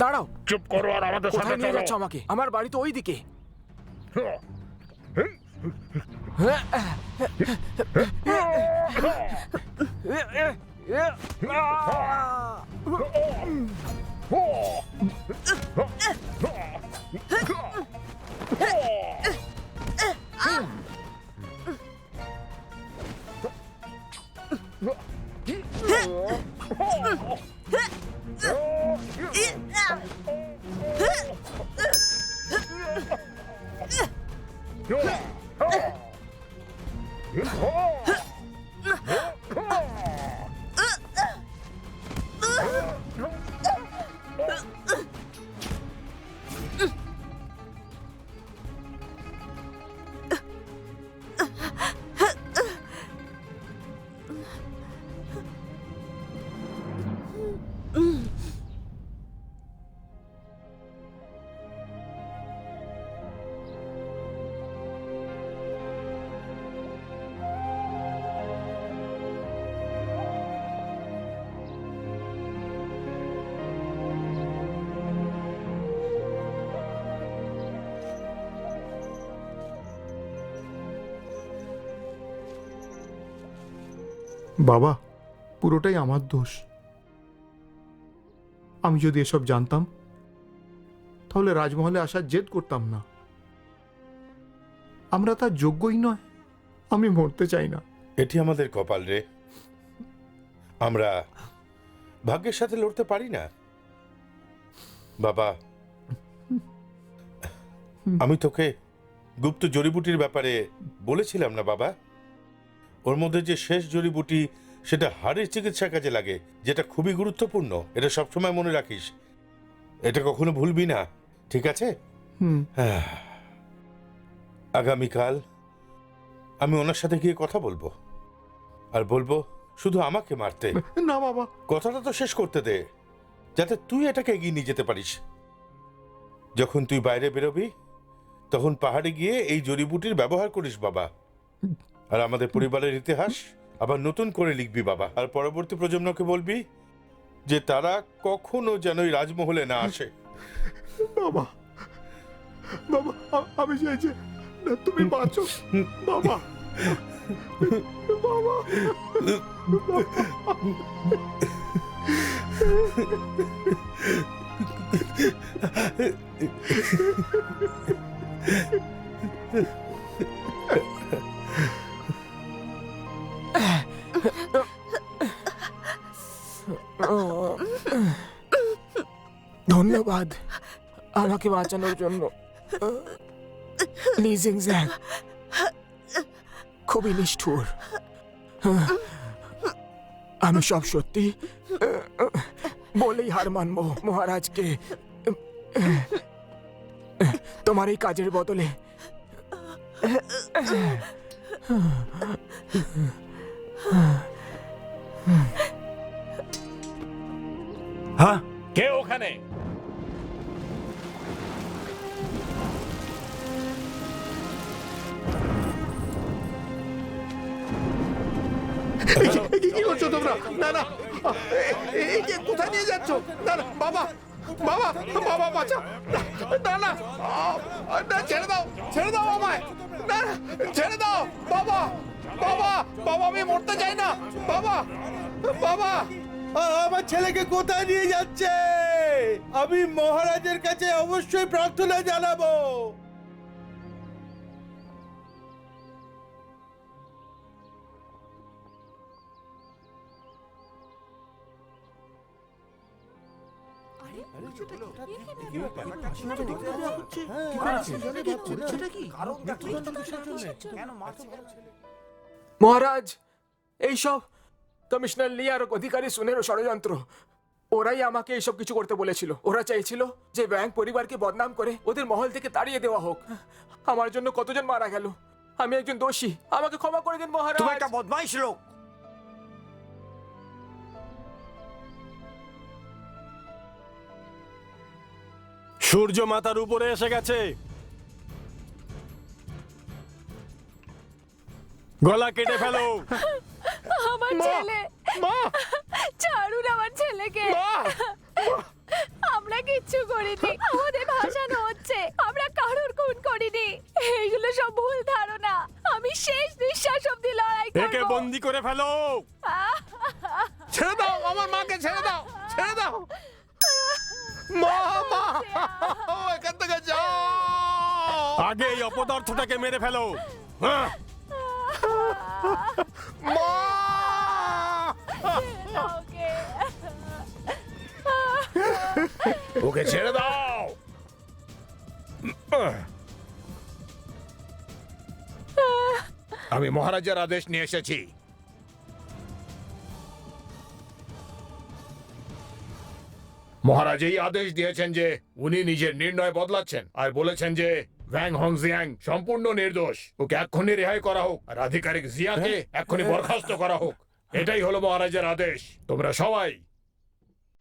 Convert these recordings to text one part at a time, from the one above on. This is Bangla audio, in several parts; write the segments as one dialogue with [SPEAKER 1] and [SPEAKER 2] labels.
[SPEAKER 1] দাঁড়াও।
[SPEAKER 2] চুপ করো আর আমাদের
[SPEAKER 1] কোথায়
[SPEAKER 2] সাথে
[SPEAKER 1] নিয়ে
[SPEAKER 2] চলো।
[SPEAKER 1] যাচ্ছ আমাকে? আমার বাড়ি তো ওই দিকে
[SPEAKER 3] বাবা, পুরোটাই আমার দোষ। আমি যদি এসব জানতাম, তাহলে রাজমহলে আসার জেদ করতাম না। আমরা তার যোগ্যই নয়, আমি মরতে চাই না।
[SPEAKER 4] এটি আমাদের কপাল রে। আমরা ভাগ্যের সাথে লড়তে পারি না। বাবা, আমি তোকে গুপ্ত জড়িবুটির ব্যাপারে বলেছিলাম না বাবা? ওর মধ্যে যে শেষ জড়িবুটি সেটা হাড়ের চিকিৎসা কাজে লাগে যেটা খুবই গুরুত্বপূর্ণ। এটা সবসময় মনে রাখিস। এটা কখনো ভুলবি না ঠিক আছে? আগামীকাল আমি ওনার সাথে গিয়ে কথা বলব। আর বলব শুধু আমাকে মারতে।
[SPEAKER 3] না বাবা।
[SPEAKER 4] কথাটা তো শেষ করতে দে যাতে তুই এটাকে এগিয়ে নিয়ে যেতে পারিস। যখন তুই বাইরে বেরোবি তখন পাহাড়ে গিয়ে এই জড়িবুটির ব্যবহার করিস বাবা। আর আমাদের পরিবারের ইতিহাস আবার নতুন করে লিখবি বাবা। আর পরবর্তী প্রজন্মকে বলবি যে তারা কখনো যেন এই রাজমহলে না আসে।
[SPEAKER 3] বাবা বাবা, আমি চাইছি না তুমি বাঁচো। বাবা বাবা
[SPEAKER 1] ধন্যবাদ আমাকে বাঁচানোর জন্য। লিজিং জ্যাং খুবই নিষ্ঠুর। আমি সব সত্যি। বলেই হার মানবো মহারাজকে। তোমার এই কাজের বদলে।
[SPEAKER 2] হ্যাঁ কে ওখানে
[SPEAKER 3] কি করছ তোমরা? না না। কোথায় নিয়ে যাচ্ছ? না না বাবা বাবা বাবা বাঁচা না না না ছেড়ে দাও ছেড়ে দাও আমায়। না, ছেড়ে দাও বাবা বাবা বাবা আমি মরতে চাই না। বাবা বাবা।
[SPEAKER 5] আমার ছেলেকে কোথায় নিয়ে যাচ্ছে? আমি মহারাজের কাছে অবশ্যই প্রার্থনা জানাব
[SPEAKER 1] মহারাজ এইসব কমিশনার লিয়ার অধিকারী সুনেরও ষড়যন্ত্র ওরাই আমাকে এইসব কিছু করতে বলেছিল। ওরা চাইছিল যে ব্যাংক পরিবারকে বদনাম করে ওদের মহল থেকে তাড়িয়ে দেওয়া হোক। আমার জন্য কতজন মারা গেল? আমি একজন দোষী। আমাকে ক্ষমা করে দিন মহারাজ।
[SPEAKER 5] তুমি একটা বদমাইশ লোক।
[SPEAKER 6] সূর্য মাথার উপরে এসে গেছে। গলা কেটে ফেলো।
[SPEAKER 7] আমার ছেলে।
[SPEAKER 3] মা।
[SPEAKER 7] ছাড়ুন আমার ছেলেকে।
[SPEAKER 3] আমরা
[SPEAKER 7] কিচ্ছু করিনি। আমাদের ভাসানো হচ্ছে। আমরা কারোর খুন করিনি। এইগুলো সব ভুল ধারণা। আমি শেষ নিঃশ্বাস অব্দি লড়াই করব। একে
[SPEAKER 6] বন্দি করে ফেলো।
[SPEAKER 3] ছেড়ে দাও আমার মাকে ছেড়ে দাও ছেড়ে দাও। মা মা এখান থেকে যাও।
[SPEAKER 6] আগে এই অপদার্থটাকে মেরে ফেলো। হ্যাঁ।
[SPEAKER 3] মা!
[SPEAKER 2] ওকে ছেড়ে দাও আমি মহারাজার আদেশ নিয়ে এসেছি। মহারাজ এই আদেশ দিয়েছেন যে উনি নিজের নির্ণয় বদলাচ্ছেন আর বলেছেন যে ভ্যাং হংজিয়াং সম্পূর্ণ নির্দোষ। ওকে এক্ষুনি রেহাই করা হোক আর আধিকারিক জিয়াকে এক্ষুনি বরখাস্ত করা হোক। এটাই হলো মহারাজের আদেশ তোমরা সবাই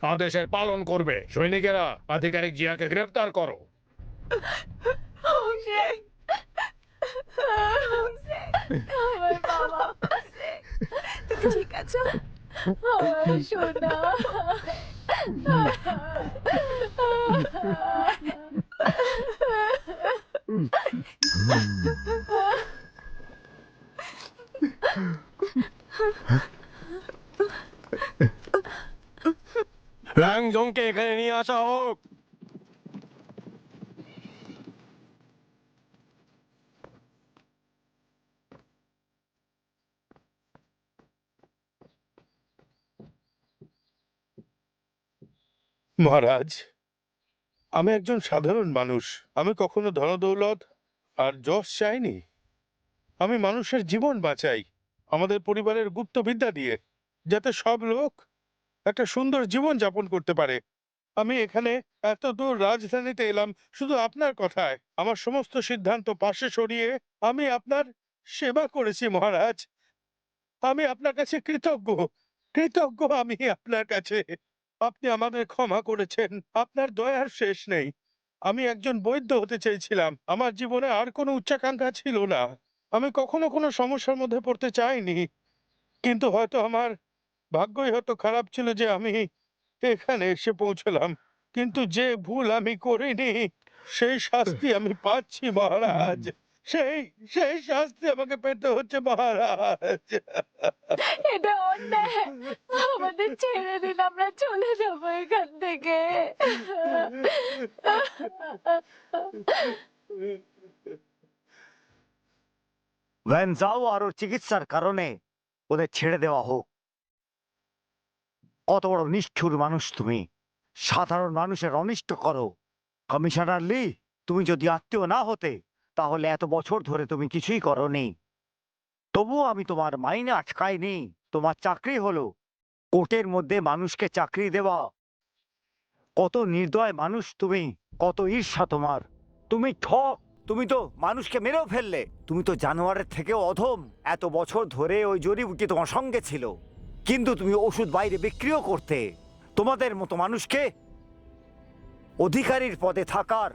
[SPEAKER 2] আদেশের পালন করবে সৈনিকেরা আধিকারিক জিয়াকে গ্রেফতার করো
[SPEAKER 7] ঠিক আছো সোনা
[SPEAKER 6] ল্যাংজংকে এখানে নিয়ে আসা
[SPEAKER 4] মহারাজ, আমি একজন সাধারণ মানুষ। আমি কখনো ধনদৌলত আর যশ চাইনি। আমি মানুষের জীবন বাঁচাই, আমাদের পরিবারের গুপ্ত বিদ্যা দিয়ে, যাতে সব লোক একটা সুন্দর জীবন যাপন করতে পারে। আমি এখানে এত দূর রাজধানীতে এলাম, শুধু আপনার কথায়। আমার সমস্ত সিদ্ধান্ত পাশে সরিয়ে আমি আপনার সেবা করেছি, মহারাজ। আমি আপনার কাছে কৃতজ্ঞ কৃতজ্ঞ আমি আপনার কাছে। আপনি আমাদের ক্ষমা করেছেন, আপনার দয়ার শেষ নেই। আমি একজন বৈদ্য হতে চেয়েছিলাম, আমার জীবনে আর কোনো উচ্চাকাঙ্ক্ষা ছিল না। আমি কখনো কোনো সমস্যার মধ্যে পড়তে চাইনি, কিন্তু হয়তো আমার ভাগ্যই হয়তো খারাপ ছিল যে আমি এখানে এসে পৌঁছলাম। কিন্তু যে ভুল আমি করিনি সেই শাস্তি আমি পাচ্ছি মহারাজ। সেই সেই শাস্তি আমাকে পেতে হচ্ছে মহারাজ।
[SPEAKER 7] এটা অন্যায়। আমাদের ছেড়ে দিন আমরা চলে যাব এখান থেকে।
[SPEAKER 8] ভ্যানজাও আর ওর চিকিৎসার কারণে ওদের ছেড়ে দেওয়া হোক। কত বড় নিষ্ঠুর মানুষ তুমি। সাধারণ মানুষের অনিষ্ট করো। কমিশনার লি, তুমি যদি আত্মীয় না হতে, তাহলে এত বছর ধরে তুমি কিছুই করনি। তবুও আমি তোমার মাইনে আটকাইনি। তোমার চাকরি হলো। কোর্টের মধ্যে মানুষকে চাকরি দেওয়া। কত নির্দয় মানুষ তুমি, কত ঈর্ষা তোমার। তুমি ঠক, তুমি তো মানুষকে মেরেও ফেললে। তুমি তো জানোয়ারের থেকেও অধম। এত বছর ধরে ওই জড়িবুটি তোমার সঙ্গে ছিল। কিন্তু তুমি ওষুধ বাইরে বিক্রিও করতে। তোমাদের মতো মানুষকে অধিকারীর পদে থাকার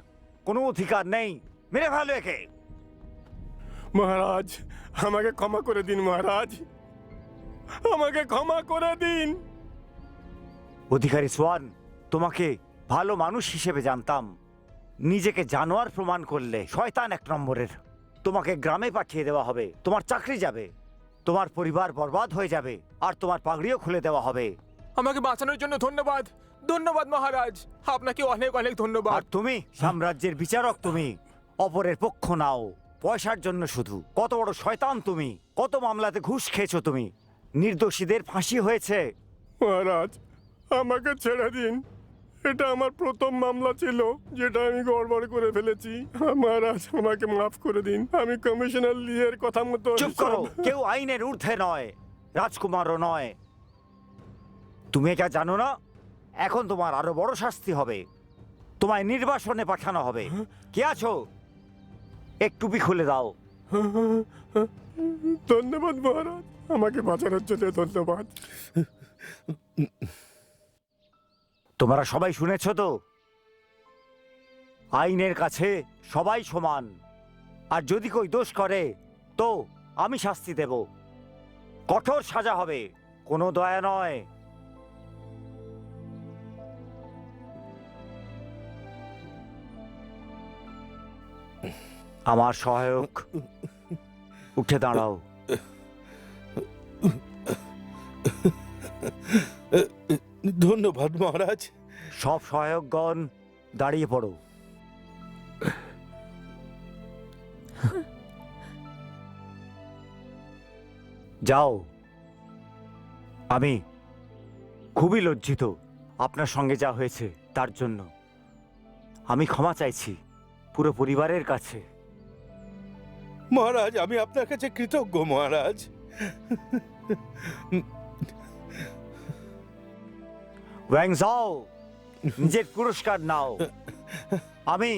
[SPEAKER 8] কোনো অধিকার নেই। মেরে ভালো একে।
[SPEAKER 6] মহারাজ আমাকে ক্ষমা করে দিন মহারাজ। আমাকে ক্ষমা করে দিন।
[SPEAKER 8] অধিকারী সোয়ান তোমাকে ভালো মানুষ হিসেবে জানতাম। নিজেকে জানোয়ার প্রমাণ করলে শয়তান এক নম্বরের। তোমাকে গ্রামে পাঠিয়ে দেওয়া হবে। তোমার চাকরি যাবে। তোমার পরিবার বরবাদ হয়ে যাবে আর তোমার পাগড়িও খুলে দেওয়া হবে।
[SPEAKER 1] আমাকে বাঁচানোর জন্য ধন্যবাদ। ধন্যবাদ মহারাজ। আপনাকে অনেক অনেক ধন্যবাদ।
[SPEAKER 8] আর তুমি সাম্রাজ্যের বিচারক তুমি অপরের পক্ষ নাও। পয়সার জন্য শুধু। কত বড় শয়তান তুমি কত মামলাতে ঘুষ খেয়েছো তুমি। নির্দোষীদের ফাঁসি হয়েছে।
[SPEAKER 6] মহারাজ আমাকে ছেড়ে দিন। এটা আমার প্রথম মামলা ছিল যেটা আমি গড়বড় করে ফেলেছি। আমার আজ আমাকে মাফ করে দিন। আমি কমিশনার লিয়ের কথা মতো
[SPEAKER 8] চুপ করো কেউ আইনের ঊর্ধ্বে নয় রাজকুমারও নয়। তুমি এটা জানো না? এখন তোমার আরও বড় শাস্তি হবে। তোমায় নির্বাসনে পাঠানো হবে। কে আছো? এক টুপি খুলে দাও।
[SPEAKER 6] ধন্যবাদ মহারাজ। আমাকে বাঁচানোর জন্য ধন্যবাদ।
[SPEAKER 8] তোমরা সবাই শুনেছ তো? আইনের কাছে সবাই সমান। আর যদি কই দোষ করে, তো আমি শাস্তি দেব। কঠোর সাজা হবে, কোনো দয়া নয়। আমার সহায়ক, উঠে দাঁড়াও।
[SPEAKER 4] ধন্যবাদ মহারাজ।
[SPEAKER 8] সব সহায়কগণ দাঁড়িয়ে পড়ো। যাও। আমি খুবই লজ্জিত আপনার সঙ্গে যা হয়েছে তার জন্য। আমি ক্ষমা চাইছি পুরো পরিবারের কাছে।
[SPEAKER 4] মহারাজ আমি আপনার কাছে কৃতজ্ঞ মহারাজ।
[SPEAKER 8] ওয়াং যাও নিজের পুরস্কার নাও। আমি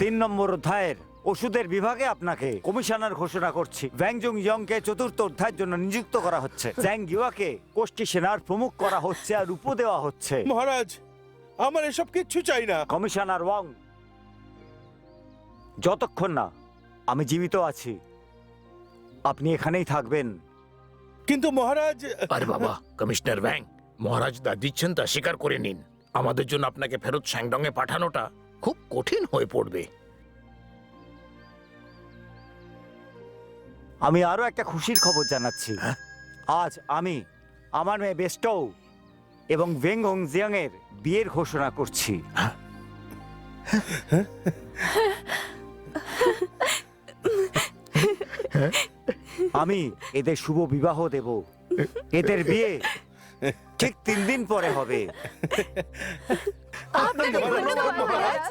[SPEAKER 8] তিন নম্বর অধ্যায়ের ওষুধের বিভাগে আপনাকে কমিশনার ঘোষণা করছি। ব্যাংজং ইয়ংকে চতুর্থ অধ্যায়ের জন্য নিযুক্ত করা হচ্ছে। জ্যাং ইউয়াকে কোষ্ঠী সেনার প্রমুখ করা হচ্ছে আর উপ দেওয়া হচ্ছে।
[SPEAKER 4] মহারাজ আমার এসব কিচ্ছু চাই না।
[SPEAKER 8] কমিশনার ওয়াং যতক্ষণ না আমি জীবিত আছি আপনি এখানেই থাকবেন।
[SPEAKER 4] কিন্তু মহারাজ
[SPEAKER 2] আরে বাবা কমিশনার ব্যাং মহারাজ দা দিচ্ছেন তা স্বীকার করে নিন। আমাদের জন্য আপনাকে ফেরত স্যাংডং এ পাঠানোটা খুব কঠিন হয়ে পড়বে।
[SPEAKER 8] আমি আরও একটা খুশির খবর জানাচ্ছি।
[SPEAKER 2] হ্যাঁ?
[SPEAKER 8] আজ আমি আমার মেয়ে বেস্টৌ এবং ভেং হং জিয়াং এর বিয়ের ঘোষণা করছি। আমি এদের শুভ বিবাহ দেব। এদের বিয়ে ঠিক তিন দিন পরে হবে।
[SPEAKER 7] আপনাকে ধন্যবাদ মহারাজ।